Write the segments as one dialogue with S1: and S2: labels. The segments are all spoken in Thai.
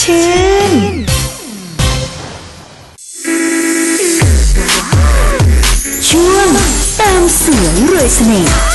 S1: ชื่น ช่วงเติมเสียงรวยเสน่ห์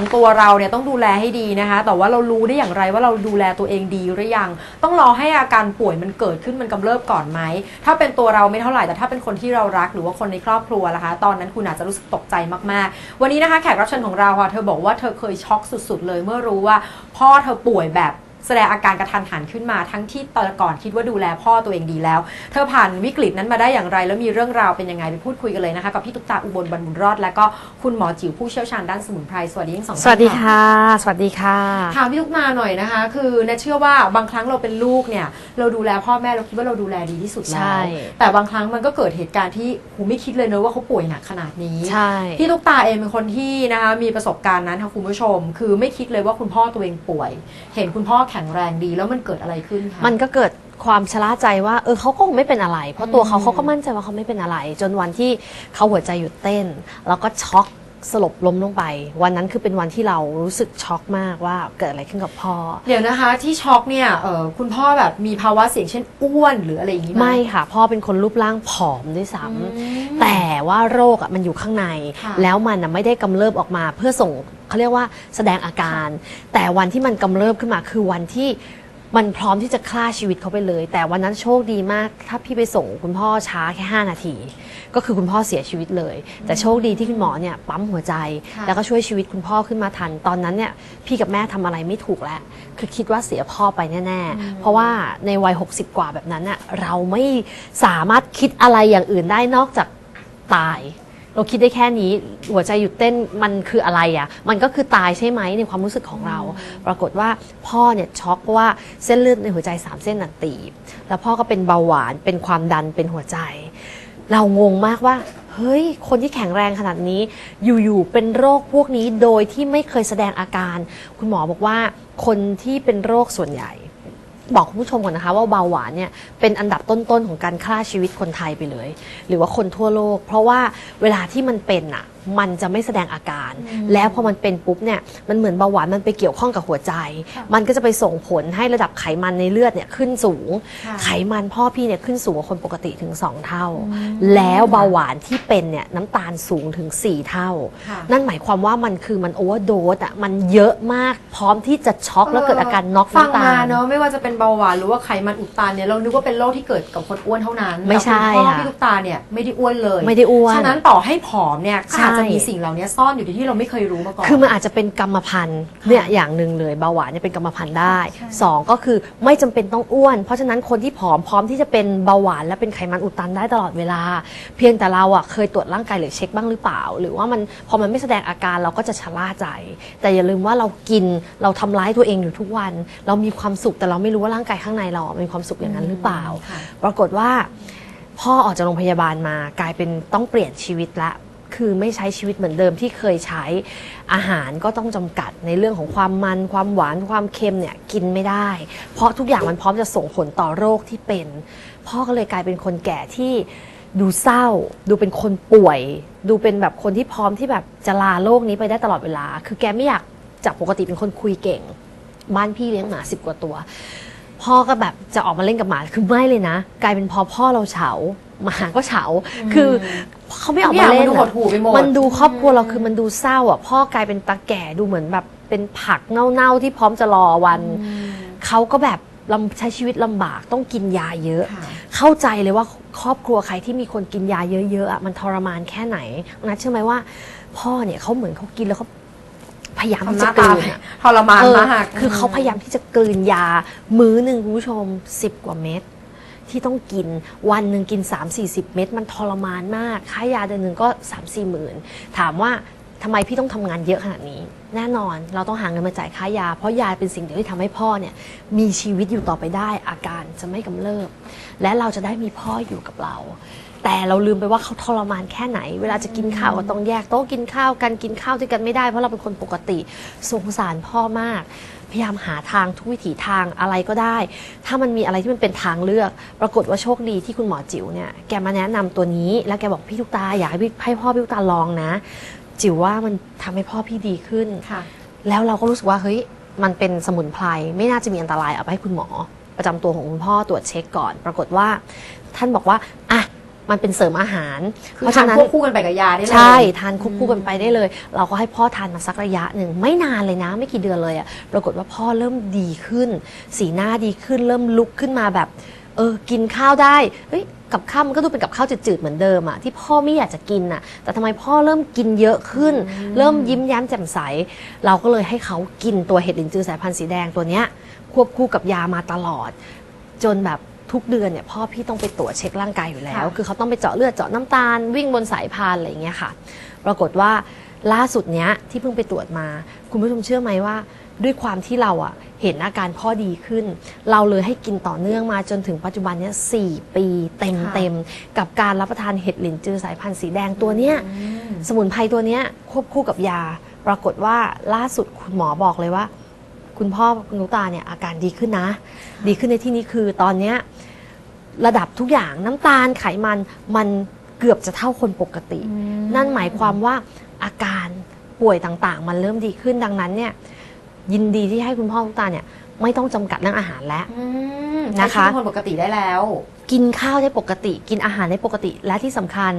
S2: ของตัวเราเนี่ยต้องดูแลให้ดีนะคะ แต่ว่าเรารู้ได้อย่างไรว่าเราดูแลตัวเองดีหรือยัง ต้องรอให้อาการป่วยมันเกิดขึ้นมันกำเริบก่อนไหม ถ้าเป็นตัวเราไม่เท่าไหร่แต่ถ้าเป็นคนที่เรารักหรือว่าคนในครอบครัวนะคะ ตอนนั้นคุณอาจจะรู้สึกตกใจมากๆ วันนี้นะคะแขกรับเชิญของเราค่ะเธอบอกว่าเธอเคยช็อกสุด ๆ เลยเมื่อรู้ว่า พ่อเธอป่วยแบบ แสดงอาการกระทันหันขึ้นมาทั้งที่ตอนก่อนคิดว่าดูแลพ่อตัวเองดีแล้ว เธอผ่านวิกฤตนั้นมาได้อย่างไร แล้วมีเรื่องราวเป็นยังไงไปพูดคุยกันเลยนะคะกับพี่ตุ๊กตาอุบลบรรบุญรอดและก็คุณหมอจิ๋วผู้เชี่ยวชาญด้านสมุนไพรสวัสดีทั้งสองท่าน
S3: สวัสดีค่ะ สวัสดีค่ะ
S2: ถามพี่ตุ๊กตาหน่อยนะคะ คือเนยเชื่อว่าบางครั้งเราเป็นลูกเนี่ยเราดูแลพ่อแม่เราคิดว่าเราดูแลดีที่สุดแล้
S3: ใช่
S2: วแต่บางครั้งมันก็เกิดเหตุการณ์ที่หูไม่คิดเลยเนอะว่าเขาป่วยหนักขนาดนี้
S3: ใช่
S2: พี่ตุ๊กตาเองเป็นคนที่นะคะมีประสบการณ์นั้นค่ะคุณผู้ชม คือไม่คิดเลยว่าคุณพ่อตัวเองป่วย เห็นคุณพ่อแข็งแรงดีแล้วมันเกิดอะไรขึ้นคะ
S3: มันก็เกิดความชะล่าใจว่าเออเขาก็คงไม่เป็นอะไร เพราะตัวเขาเขาก็มั่นใจว่าเขาไม่เป็นอะไร จนวันที่เขาหัวใจหยุดเต้น แล้วก็ช็อก สลบล้มลงไป วันนั้นคือเป็นวันที่เรารู้สึกช็อกมากว่าเกิดอะไรขึ้นกับพ่อ
S2: เดี๋ยวนะคะ ที่ช็อกเนี่ยเออคุณพ่อแบบมีภาวะเสี่ยงเช่นอ้วนหรืออะไรอย่างนี้ห
S3: ไม่ค่ะ พ่อเป็นคนรูปร่างผอมด้วยซ้ำ
S2: อืม
S3: แต่ว่าโรคอะมันอยู่ข้างใน
S2: ค่ะ
S3: แล้วมันอะไม่ได้กำเริบออกมาเพื่อส่งเขาเรียกว่าแสดงอาการ แต่วันที่มันกำเริบขึ้นมาคือวันที่ มันพร้อมที่จะฆ่าชีวิตเขาไปเลย แต่วันนั้นโชคดีมาก ถ้าพี่ไปส่งคุณพ่อช้าแค่ 5 นาที ก็คือคุณพ่อเสียชีวิตเลย แต่โชคดีที่คุณหมอเนี่ยปั๊มหัวใจ
S2: ค่ะ
S3: แล้วก็ช่วยชีวิตคุณพ่อขึ้นมาทัน ตอนนั้นเนี่ยพี่กับแม่ทำอะไรไม่ถูกแล้ว คือคิดว่าเสียพ่อไปแน่ๆ เพราะว่าในวัย 60 กว่าแบบนั้นน่ะเราไม่สามารถคิดอะไรอย่างอื่นได้นอกจากตาย เราคิดได้แค่นี้หัวใจหยุดเต้นมันคืออะไรอะ่ะ มันก็คือตายใช่ไหมในความรู้สึกของเรา ปรากฏว่าพ่อเนี่ยช็อกว่าเส้นเลือดในหัวใจสามเส้นน่ะตีบแล้วพ่อก็เป็นเบาหวานเป็นความดันเป็นหัวใจ เรางงมากว่า เฮ้ย คนที่แข็งแรงขนาดนี้ อยู่ๆเป็นโรคพวกนี้โดยที่ไม่เคยแสดงอาการ คุณหมอบอกว่าคนที่เป็นโรคส่วนใหญ่ บอกคุณผู้ชมก่อนนะคะว่าเบาหวานเนี่ยเป็นอันดับต้นๆของการฆ่าชีวิตคนไทยไปเลย หรือว่าคนทั่วโลก เพราะว่าเวลาที่มันเป็นอะมันจะไม่แสดงอาการ แล้วพอมันเป็นปุ๊บเนี่ยมันเหมือนเบาหวานมันไปเกี่ยวข้องกับหัวใจ มันก็จะไปส่งผลให้ระดับไขมันในเลือดเนี่ยขึ้นสูง
S2: ค่ะ
S3: ไขมันพ่อพี่เนี่ยขึ้นสูงกว่าคนปกติถึง 2 เท่า แล้วเบาหวานที่เป็นเนี่ยน้ำตาลสูงถึง 4 เท่า
S2: ค่ะ
S3: นั่นหมายความว่ามันคือมันโอเวอร์โดสอะมันเยอะมากพร้อมที่จะช็อกแล้วเกิดอาการน็อก
S2: ฟัง
S3: น้ำตา
S2: มา
S3: ล
S2: เนอะไม่ว่าจะเป็นเบาหวานหรือว่าไขมันอุดตันเนี่ยเรานึกว่าเป็นโรคที่เกิดกับคนอ้วนเท่านั้น
S3: ไม่ใช่
S2: แต่คุณพ่อ
S3: ค่ะ
S2: พี่ตุ๊กตาเนี่ยไม่ได้อ้วนเลย
S3: ไม่ได้อ้วน
S2: ฉะนั้นต่อให้ผอมเนี่ยก็
S3: ใช่
S2: อาจจะมีสิ่งเหล่านี้ซ่อนอยู่ที่เราไม่เคยรู้มาก่อน
S3: คือมันอาจจะเป็นกรรมพันธุ์เนี่ยอย่างหนึ่งเลยเบาหวานเนี่ยเป็นกรรมพันธุ์ได้
S2: ใช่
S3: สองก็คือไม่จำเป็นต้องอ้วน เพราะฉะนั้นคนที่ผอมพร้อมที่จะเป็นเบาหวานและเป็นไขมันอุดตันได้ตลอดเวลา เพียงแต่เราอะเคยตรวจร่างกายหรือเช็คบ้างหรือเปล่า หรือว่ามันพอมันไม่แสดงอาการเราก็จะชะล่าใจ แต่อย่าลืมว่าเรากินเราทำร้ายตัวเองอยู่ทุกวัน เรามีความสุขแต่เราไม่รู้ว่าร่างกายข้างในเรา มีความสุขอย่างนั้นหรือเปล่า
S2: ค่ะ
S3: ปรากฏว่าพ่อออกจากโรงพยาบาลมากลายเป็นต้องเปลี่ยนชีวิตละ คือไม่ใช้ชีวิตเหมือนเดิมที่เคยใช้อาหารก็ต้องจำกัดในเรื่องของความมัน ความหวานความเค็มเนี่ยกินไม่ได้ เพราะทุกอย่างมันพร้อมจะส่งผลต่อโรคที่เป็น พ่อก็เลยกลายเป็นคนแก่ที่ดูเศร้า ดูเป็นคนป่วย ดูเป็นแบบคนที่พร้อมที่แบบจะลาโลกนี้ไปได้ตลอดเวลา คือแกไม่อยากจากปกติเป็นคนคุยเก่ง บ้านพี่เลี้ยงหมาสิบกว่าตัว พ่อก็แบบจะออกมาเล่นกับหมาคือไม่เลยนะ กลายเป็นพอพ่อเราเฉาหมาก็เฉา คือ เขาไม่ออกมาเล่น
S2: ทุกอย่างมันดูหดหู่ไปหมด
S3: มันดูครอบครัวเราคือมันดูเศร้าอะพ่อกลายเป็นตาแก่ดูเหมือนแบบเป็นผักเน่าๆที่พร้อมจะรอวันเขาก็แบบลำใช้ชีวิตลำบากต้องกินยาเยอะ
S2: ค่ะ
S3: เข้าใจเลยว่าครอบครัวใครที่มีคนกินยาเยอะๆอะมันทรมานแค่ไหนนะเชื่อไหมว่า พ่อเนี่ยเขาเหมือนเขากินแล้วเขาพยายาม
S2: ทำ
S3: ที่
S2: ห
S3: จะ
S2: น้ากตา
S3: ลืนอะ
S2: ทรมาน
S3: เออ
S2: มาก
S3: คือเขาพยายามที่จะกลืนยา มื้อหนึ่งคุณผู้ชม10กว่าเม็ด ที่ต้องกินวันหนึ่งกิน 3-40 เม็ดมันทรมานมาก ค่ายาเดือนหนึ่งก็ 3-4หมื่น ถามว่าทำไมพี่ต้องทำงานเยอะขนาดนี้ แน่นอนเราต้องหาเงินมาจ่ายค่ายา เพราะยาเป็นสิ่งเดียวที่ทำให้พ่อเนี่ยมีชีวิตอยู่ต่อไปได้อาการจะไม่กำเริบ และเราจะได้มีพ่ออยู่กับเรา แต่เราลืมไปว่าเขาทรมานแค่ไหน เวลาจะกินข้าวก็ต้องแยกโต๊ะกินข้าวกันกินข้าวด้วยกันไม่ได้เพราะเราเป็นคนปกติสงสารพ่อมาก พยายามหาทางทุกวิถีทางอะไรก็ได้ ถ้ามันมีอะไรที่มันเป็นทางเลือก ปรากฏว่าโชคดีที่คุณหมอจิ๋วเนี่ยแกมาแนะนำตัวนี้แล้วแกบอกพี่ทุกตาอยากให้พี่ให้พ่อพี่ทุกตาลองนะ จิ๋วว่ามันทำให้พ่อพี่ดีขึ้น
S2: ๆค่ะ
S3: แล้วเราก็รู้สึกว่าเฮ้ยมันเป็นสมุนไพรไม่น่าจะมีอันตรายเอาไปให้คุณหมอ ประจำตัวของคุณพ่อตรวจเช็คก่อน ปรากฏว่าท่านบอกว่าอะ มันเป็นเสริมอาหาร
S2: คือทานควบคู่กันไปกับยาได้เลย
S3: ใช่ทานควบคู่กันไปได้เลย เราก็ให้พ่อทานมาสักระยะหนึ่งไม่นานเลยนะ ไม่กี่เดือนเลยอะปรากฏว่าพ่อเริ่มดีขึ้น สีหน้าดีขึ้น เริ่มลุกขึ้นมาแบบ เออกินข้าวได้เฮ้ยกับข้าวมันก็ดูเป็นกับข้าวจืดๆเหมือนเดิมอะที่พ่อไม่อยากจะกินอะแต่ทำไมพ่อเริ่มกินเยอะขึ้น เริ่มยิ้มแย้มแจ่มใส เราก็เลยให้เขากินตัวเห็ดลินจือสายพันธุ์สีแดงตัวเนี้ยควบคู่กับยามาตลอด จนแบบ ทุกเดือนเนี่ยพ่อพี่ต้องไปตรวจเช็คร่างกายอยู่แล้ว
S2: ค่ะ
S3: คือเขาต้องไปเจาะเลือดเจาะน้ำตาล วิ่งบนสายพานอะไรอย่างเงี้ยค่ะ ปรากฏว่าล่าสุดเนี้ยที่เพิ่งไปตรวจมา คุณผู้ชมเชื่อไหมว่า ด้วยความที่เราอะเห็นอาการพ่อดีขึ้น เราเลยให้กินต่อเนื่องมาจนถึงปัจจุบันเนี้ยสปีเต็มเต็มๆกับการรับประทานเห็ดหลินจือสายพันธุ์สีแดงตัวเนี้ย สมุนไพรตัวเนี้ยควบคู่กับยา ปรากฏว่าล่าสุดคุณหมอบอกเลยว่า คุณพ่อคุณนุกตาเนี่ยอาการดีขึ้นนะ ดีขึ้นในที่นี้คือตอนเนี้ย ระดับทุกอย่างน้ำตาลไขมันมันเกือบจะเท่าคนปกติ นั่นหมายความว่าอาการป่วยต่างๆ มันเริ่มดีขึ้นดังนั้นเนี่ยยินดีที่ให้คุณพ่อคุณตาเนี่ยไม่ต้องจำกัดเรื่องอาหารแล้ว
S2: อืม
S3: นะคะ
S2: ใช้ชีวิตเป็นคนปกติได้แล้ว
S3: กินข้าวได้ปกติ กินอาหารได้ปกติและที่สำคัญ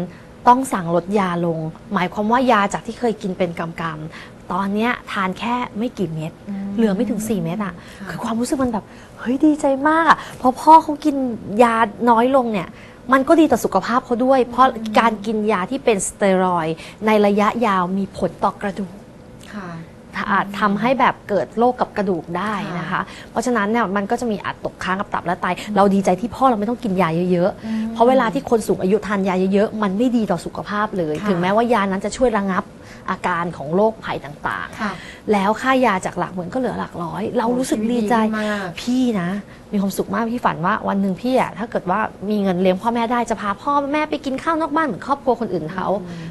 S3: ต้องสั่งลดยาลง หมายความว่ายาจากที่เคยกินเป็นกำกำๆตอนเนี้ยทานแค่ไม่กี่เม็ด
S2: อืม
S3: เหลือไม่ถึง 4 เม็ดอะ
S2: ค่ะ
S3: คือความรู้สึกมันแบบเฮ้ยดีใจมากอะพอพ่อเขากินยาน้อยลงเนี่ย มันก็ดีต่อสุขภาพเขาด้วย เพราะการกินยาที่เป็นสเตียรอยด์ในระยะยาวมีผลต่อกระดูก
S2: ค่ะ
S3: อาจทำให้แบบเกิดโรคกับกระดูกได้นะคะ
S2: ค่ะ
S3: เพราะฉะนั้นเนี่ยมันก็จะมีอาจตกค้างกับตับและไต เราดีใจที่พ่อเราไม่ต้องกินยาเยอะ
S2: อืม
S3: ๆเพราะเวลาที่คนสูงอายุทานยาเยอะๆ มันไม่ดีต่อสุขภาพเลย
S2: ค่ะ
S3: ถึงแม้ว่ายานั้นจะช่วยระงับ อาการของโรคภัยต่าง
S2: ค่ะ
S3: ๆ แล้วค่ายาจากหลักหมื่นก็เหลือหลักร้อย เรารู้สึกดีใจ
S2: ชีวิตมาก
S3: พี่นะ มีความสุขมากพี่ฝันว่าวันหนึ่งพี่อะถ้าเกิดว่ามีเงินเลี้ยงพ่อแม่ได้จะพาพ่อแม่ไปกินข้าวนอกบ้านเหมือนครอบครัวคนอื่นเขา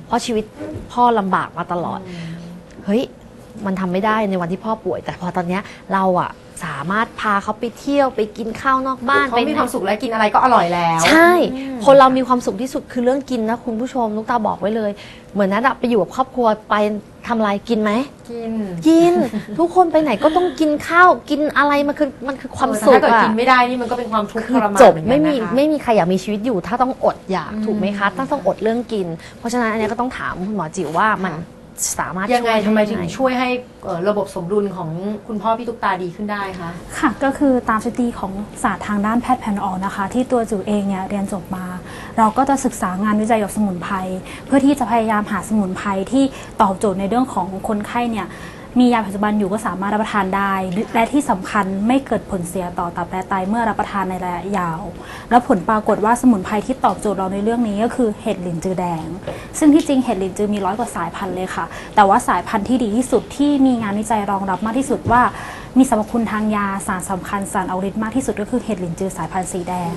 S3: เพราะชีวิตพ่อลำบากมาตลอด เฮ้ย มันทำไม่ได้ในวันที่พ่อป่วย แต่พอตอนเนี้ยเราอะ สามารถพาเขาไปเที่ยวไปกินข้าวนอกบ้าน
S2: เขา
S3: ไป
S2: มีความสุขแล้วกินอะไรก็อร่อยแล้ว
S3: ใช่ คนเรามีความสุขที่สุดคือเรื่องกินนะคุณผู้ชมนุกตาบอกไว้เลย เหมือนนัดอะไปอยู่กับครอบครัวไปทำอะไรกินไหม
S2: กิน
S3: กิน ทุกคนไปไหนก็ต้องกินข้าวกินอะไรมันคือมันคือความ
S2: เออ
S3: สุ
S2: แต่
S3: ข
S2: ถ้าเกิด
S3: อะ
S2: กินไม่ได้นี่มันก็เป็นความทุกข์
S3: คื
S2: ท
S3: อ
S2: รมาน
S3: จบ
S2: เหอนกัน
S3: ไม่มี
S2: นะคะ
S3: ไม่มีใครอยากมีชีวิตอยู่ ถ้าต้องอดอยาก
S2: อืม
S3: ถูกไหมคะต้องต้องอดเรื่องกิน เพราะฉะนั้นอันเนี้ยก็ต้องถามคุณหมอจิ๋วว่ามัน สามารถ
S2: ยังไง
S3: ช่ว
S2: ทำไมถึง
S3: ด้
S2: ช่วยให้เอ่อระบบสมดุลของคุณพ่อพี่ตุ๊กตาดีขึ้นได้คะ
S4: ค่ะ ก็คือตามสถิติของศาสตร์ทางด้านแพทย์แผนออกนะคะ ที่ตัวจิ๋วเองเนี่ยเรียนจบมา เราก็จะศึกษางานวิจัยเกี่ยวกับสมุนไพรเพื่อที่จะพยายามหาสมุนไพรที่ตอบโจทย์ในเรื่องของคนไข้เนี่ย มียาปัจจุบันอยู่ก็สามารถรับประทานได้ และที่สำคัญไม่เกิดผลเสียต่อตับและไตเมื่อรับประทานในระยะยาว และผลปรากฏว่าสมุนไพรที่ตอบโจทย์เราในเรื่องนี้ก็คือเห็ดหลินจือแดง ซึ่งที่จริงเห็ดหลินจือมีร้อยกว่าสายพันธุ์เลยค่ะ แต่ว่าสายพันธุ์ที่ดีที่สุดที่มีงานวิจัยรองรับมากที่สุดว่า มีสรรพคุณทางยาสารสำคัญสารเอาฤทธิ์มากที่สุดก็คือเห็ดหลินจือสายพันธุ์สีแดง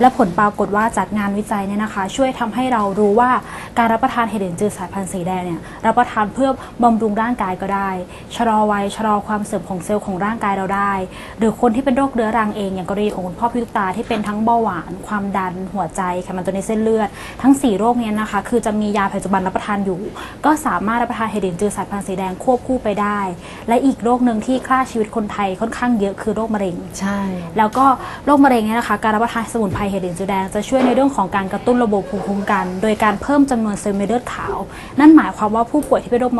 S4: และผลปรากฏว่าจากงานวิจัยเนี่ยนะคะ ช่วยทำให้เรารู้ว่าการรับประทานเห็ดหลินจือสายพันธุ์สีแดงเนี่ยรับประทานเพื่อบำรุงร่างกายก็ได้ ชะลอวัยชะลอความเสื่อมของเซลล์ของร่างกายเราได้ หรือคนที่เป็นโรคเรื้อรังเองอย่างกรณีของคุณพ่อพิทุกตาที่เป็นทั้งเบาหวาน ความดัน หัวใจไขมันตัวในเส้นเลือด ทั้งสี่โรคเนี้นะคะ คือจะมียาปัจจุบันรับประทานอยู่ ก็สามารถรับประทานเห็ดหลินจือสายพันธุ์สีแดงควบคู่ไปได้ และอีกโรคหนึ่งที่ฆ่าชีวิตคนไทยค่อนข้างเยอะคือโรคมะเร็ง
S3: ใช่
S4: แล้วก็โรคมะเร็งเนี่ยนะคะการรับประทานสมุนไพรเห็ดหลินจือแดงจะช่วยในเรื่องของการกระตุ้นระบบภูมิคุ้มกัน โดยการเพิ่มจำนวนเซลล์เม็ดเลือดขาว นั่นหมายความว่าผู้ป่วยที่เป็นโรค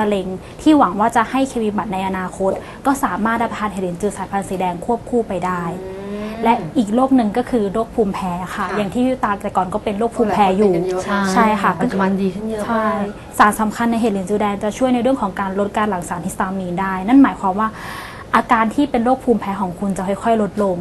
S4: มะเร็ง ที่หวังว่าจะให้เคมีบำบัดในอนาคต ก็สามารถรับประทานเห็ดหลินจือสายพันธุ์สีแดงควบคู่ไปได้และอีกโรคหนึ่งก็คือโรคภูมิแพ้ค่ะ
S2: ค่ะ
S4: อย่างที่พี่ตาแต่ก่อนก็เป็นโรคภูมิแพ้อยู่
S2: เป็นกันเยอะมาก
S4: ใช่ค่ะ
S3: ปัจจุบันดีขึ้นเยอะ
S4: ใช่
S3: มาก
S4: สารสำคัญในเห็ดหลินจือแดงจะช่วยในเรื่องของการลดการหลั่งสารฮิสตามีนได้ นั่นหมายความว่า อาการที่เป็นโรคภูมิแพ้ของคุณจะค่อยๆ ลดลง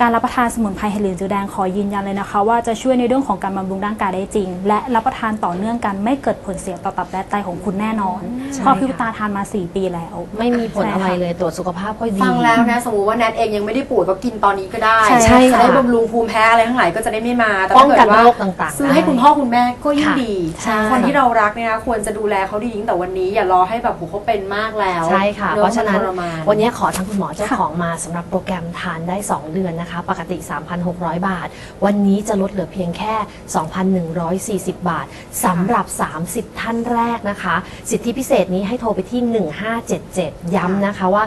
S4: การรับประทานสมุนไพรเห็ดหลินจือแดงขอยืนยันเลยนะคะ ว่าจะช่วยในเรื่องของการบำรุงร่างกายได้จริง และรับประทานต่อเนื่องกันไม่เกิดผลเสียต่อตับและไตของคุณแน่นอน
S3: ใช่
S4: เพราะพี่
S3: ค่ะ
S4: ตาทานมา 4 ปีแล้ว
S3: ไม่มีผลอะไรเลยตรวจสุขภาพก็ดี
S2: ฟังแล้วนะ สมมติว่าแนทเองยังไม่ได้ป่วยก็กินตอนนี้ก็ได้
S4: ใช่
S3: ใช่ค่ะ
S2: จะได้บำรุงภูมิแพ้อะไรทั้งหลายก็จะได้ไม่มา แต่
S3: ป้องกัน
S2: ถ้าเดว่า
S3: โรคต่างๆ
S2: ซื้อให้
S3: ได้
S2: คุณพ่อคุณแม่ก็ยิ่ง
S3: ค่ะ
S2: ดี
S3: ใช่
S2: คนที่เรารักเนี่ยนะควรจะดูแลเขาดีตั้งแต่วันนี้อย่ารอให้แบบโหเขาเป็นมากแล้ว
S3: ใช่ค่ะ
S2: อ
S3: เพราะฉะนั้น
S2: มัทรมาน
S3: วันนี้ขอทั้งคุณหมอเจ้าของมาสำหรับโปรแกรมทานได้ 2 เดือนนะคะ ปกติ 3,600 บาท วันนี้จะลดเหลือเพียงแค่ 2,140 บาทสำหรับ 30 ท่านแรกนะคะ สิทธิพิเศษนี้ให้โทรไปที่ 1577 ย้ำนะคะว่า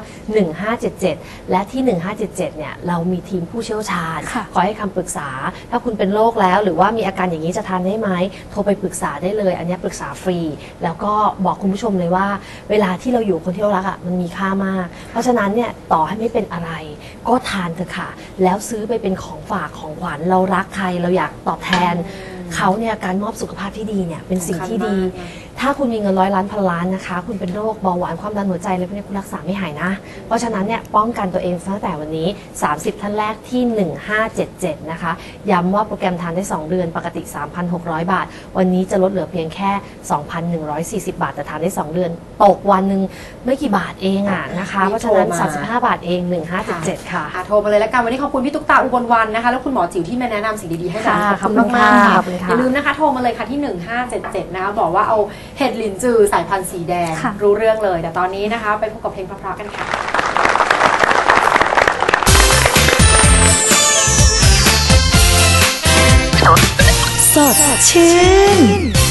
S3: 1577 และที่ 1577 เนี่ย เรามีทีมผู้เชี่ยวชาญ
S4: ค่ะ
S3: คอยให้คำปรึกษา ถ้าคุณเป็นโรคแล้ว หรือว่ามีอาการอย่างนี้จะทานได้ไหมโทรไปปรึกษาได้เลย อันนี้ปรึกษาฟรี แล้วก็บอกคุณผู้ชมเลยว่า เวลาที่เราอยู่กับคนที่เรารักอะมันมีค่ามาก เพราะฉะนั้นเนี่ยต่อให้ไม่เป็นอะไร ก็ทานเถอะค่ะ แล้วซื้อไปเป็นของฝากของขวัญเรารักใครเราอยากตอบแทนเขาเนี่ยการมอบสุขภาพที่ดีเนี่ยเป็นสิ่งที่ดี
S2: สำคัญมากนะ
S3: ถ้าคุณมีเงินร้อยล้านพันล้านนะคะ คุณเป็นโรคเบาหวานความดันหัวใจอะไรพวกนี้คุณรักษาไม่หายนะ เพราะฉะนั้นเนี่ยป้องกันตัวเองตั้งแต่วันนี้ 30 ท่านแรกที่ 1577 นะคะ ย้ำว่าโปรแกรมทานได้ 2 เดือนปกติ 3,600 บาท วันนี้จะลดเหลือเพียงแค่ 2,140 บาท แต่ทานได้ 2 เดือน ตกวันหนึ่งไม่กี่บาทเองอะนะคะ
S2: รีบ
S3: เพราะฉะนั้น
S2: โทรมา
S3: 35 บาทเอง 1577ค่ะ
S2: อะโทรมาเลยแล้วกันวันนี้ขอบคุณพี่ตุ๊กตาอุบลวันนะคะ แล้วคุณหมอจิ๋วที่มาแนะนำสิ่งดีๆให้เรา
S3: ค่ะ
S2: ขอบคุณมากๆ
S3: ขอบคุณค่ะ
S2: อย่าลืมนะคะโทรมาเลยค่ะที่ 1577 นะคะบอกว่าเอาเห็ดหลินจือสายพันธุ์สีแดง
S4: ค่ะ
S2: รู้เรื่องเลย แต่ตอนนี้นะคะ ไปพบกับเพลงเพราะๆกันค่ะ
S1: สดชื่น